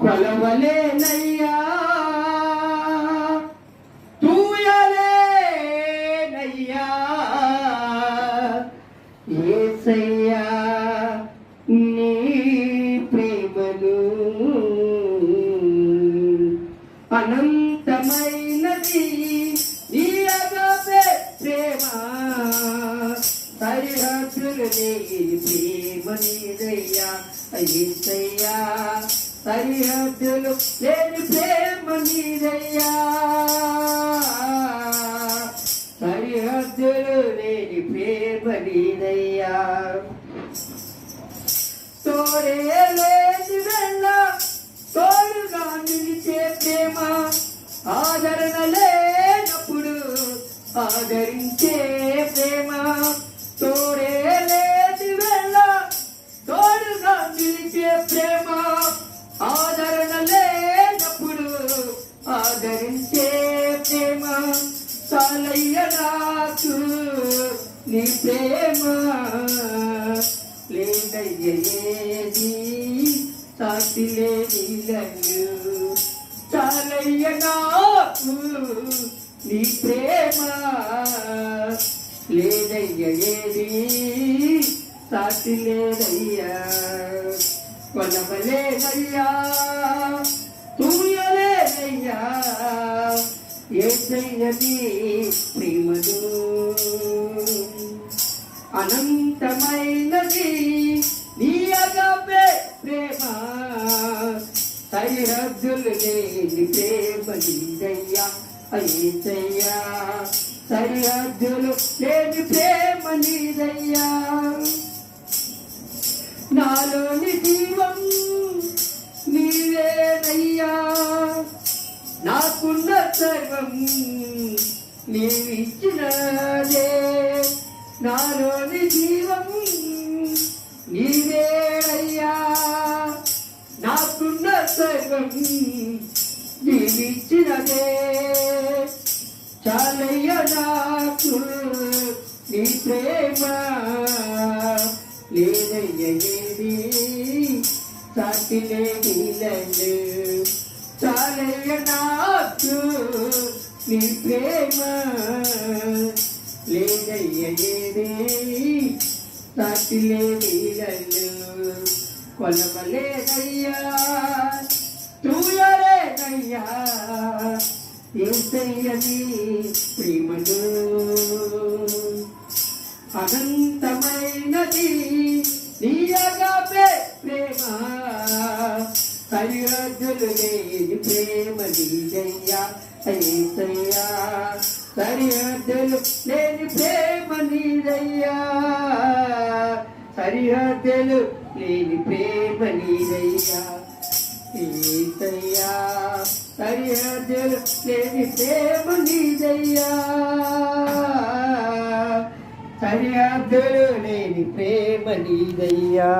కొలవలేనయ్యా. తూయలేనయ్యా. ఏసయ్యా నీ ప్రేమను అనంతమైనది నీ అగాపే ప్రేమ. సరిహద్దులు లేని ప్రేమ నీదయ్యా. అయ్యయ్యా సరిహద్దులు లేని ప్రేమ నీదయ్యా సరిహద్దులు లేని ప్రేమ నీదయ్యా తోడే లేని వెళ్ళ తోడుగా నిలిచే ప్రేమ ఆదరణ లేనప్పుడు ఆదరించే ప్రేమ. తోడే లేని వెళ్ళ తోడుగా నిలిచే ప్రేమ చాలయ్య నాకు నీ ప్రేమ లేదయ్యేది సాటి లేనిలయ్యు చాలయ్య నాకు నీ ప్రేమ లేదయ్యేది సాటి లేదయ్యా. కొనవలేదయ్యా ఏసయ్యది ప్రేమను అనంతమైనది నీ అగపే ప్రేమ. సరిహద్దులు లేని ప్రేమ. నీదయ్యా అయ్యయ్యా సరిహద్దులు లేని ప్రేమ నీదయ్యా. నాలోని జీవ సర్వం నీవిచ్చినదే నాలోని జీవం నీవేడయ్యా నాకున్న సర్వం నీవిచ్చినదే. చాలయ్య నాకు నీ ప్రేమ. లేదయ్యేది సాటి లేదు చాలయ్య నాకు నీ ప్రేమ లేదయ్యేది సాటి లేదు కొలవలేదయ్యా. చూయలేదయ్యా ఏసయ్యని ప్రేమను అనంతమైనది సరిహద్దులు లేని ప్రేమ నీదయ్యా ఏసయ్యా సరిహద్దులు లేని ప్రేమ నీదయ్యా. సరిహద్దులు లేని ప్రేమ నీదయ్యా. ఏసయ్యా సరిహద్దులు లేని ప్రేమ నీదయ్యా. సరిహద్దులు లేని ప్రేమ నీదయ్యా.